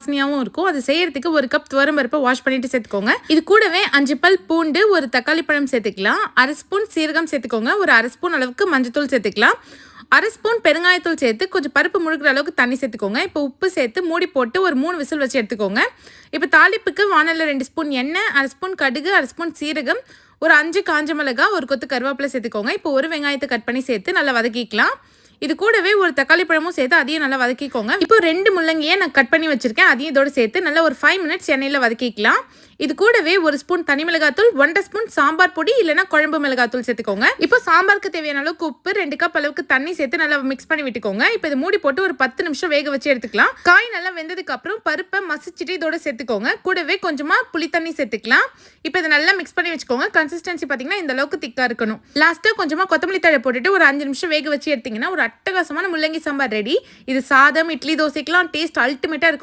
வாசனையாகவும் இருக்கும். அது செய்யறதுக்கு ஒரு கப் துவரம்பருப்பை வாஷ் பண்ணிட்டு சேர்த்துக்கோங்க. இது கூடவே அஞ்சு பல் பூண்டு ஒரு தக்காளி பழம் சேர்த்துக்கலாம். அரை ஸ்பூன் சீரகம் சேர்த்துக்கோங்க. ஒரு அரை ஸ்பூன் அளவுக்கு மஞ்சத்தூள் சேர்த்துக்கலாம். அரை ஸ்பூன் பெருங்காயத்தூள் சேர்த்து கொஞ்சம் பருப்பு முழுகிற அளவுக்கு தண்ணி சேர்த்துக்கோங்க. இப்போ உப்பு சேர்த்து மூடி போட்டு ஒரு மூணு விசில் வச்சு எடுத்துக்கோங்க. இப்போ தாளிப்புக்கு வானலில் ரெண்டு ஸ்பூன் எண்ணெய் அரை ஸ்பூன் கடுகு அரை ஸ்பூன் சீரகம் ஒரு அஞ்சு காஞ்ச மிளகா ஒரு கொத்து கருவேப்பிலை சேர்த்துக்கோங்க. இப்போ ஒரு வெங்காயத்தை கட் பண்ணி சேர்த்து நல்லா வதக்கிக்கலாம். இது கூடவே ஒரு தக்காளி பழமும் சேர்த்து அதையும் நல்லா வதக்கிக்கோங்க. இப்போ ரெண்டு முள்ளங்கியை நான் கட் பண்ணி வச்சிருக்கேன். அதையும் இதோட சேர்த்து நல்லா ஒரு ஃபைவ் மினிட்ஸ் எண்ணெயில் வதக்கிக்கலாம். இது கூடவே ஒரு ஸ்பூன் தனி மிளகாத்தூள் ஒன்றரை ஸ்பூன் சாம்பார் பொடி இல்லைன்னா குழம்பு மிளகாத்தூள் சேர்த்துக்கோங்க. இப்போ சாம்பாருக்கு தேவையான அளவுக்கு உப்பு ரெண்டு கப் அளவுக்கு தண்ணி சேர்த்து நல்லா மிக்ஸ் பண்ணி விட்டுக்கோங்க. இப்போ இது மூடி போட்டு ஒரு பத்து நிமிஷம் வேக வச்சு எடுத்துக்கலாம். காய் நல்லா வெந்ததுக்கு அப்புறம் பருப்பை மசிச்சுட்டு இதோட சேர்த்துக்கோங்க. கூடவே கொஞ்சமா புளி தண்ணி சேர்த்துக்கலாம். இப்போ இதை நல்லா மிக்ஸ் பண்ணி வச்சுக்கோங்க. கன்சிஸ்டன்சி பார்த்தீங்கன்னா இந்த அளவுக்கு திக்கா இருக்கணும். லாஸ்ட்டாக கொஞ்சமாக கொத்தமல்லி தழை போட்டுட்டு ஒரு அஞ்சு நிமிஷம் வேக வச்சு எடுத்தீங்கன்னா ஒரு அட்டகாசமான முள்ளங்கி சாம்பார் ரெடி இது சாதம் இட்லி தோசைக்கெல்லாம் டேஸ்ட் அல்டிமேட்டாக இருக்கும்.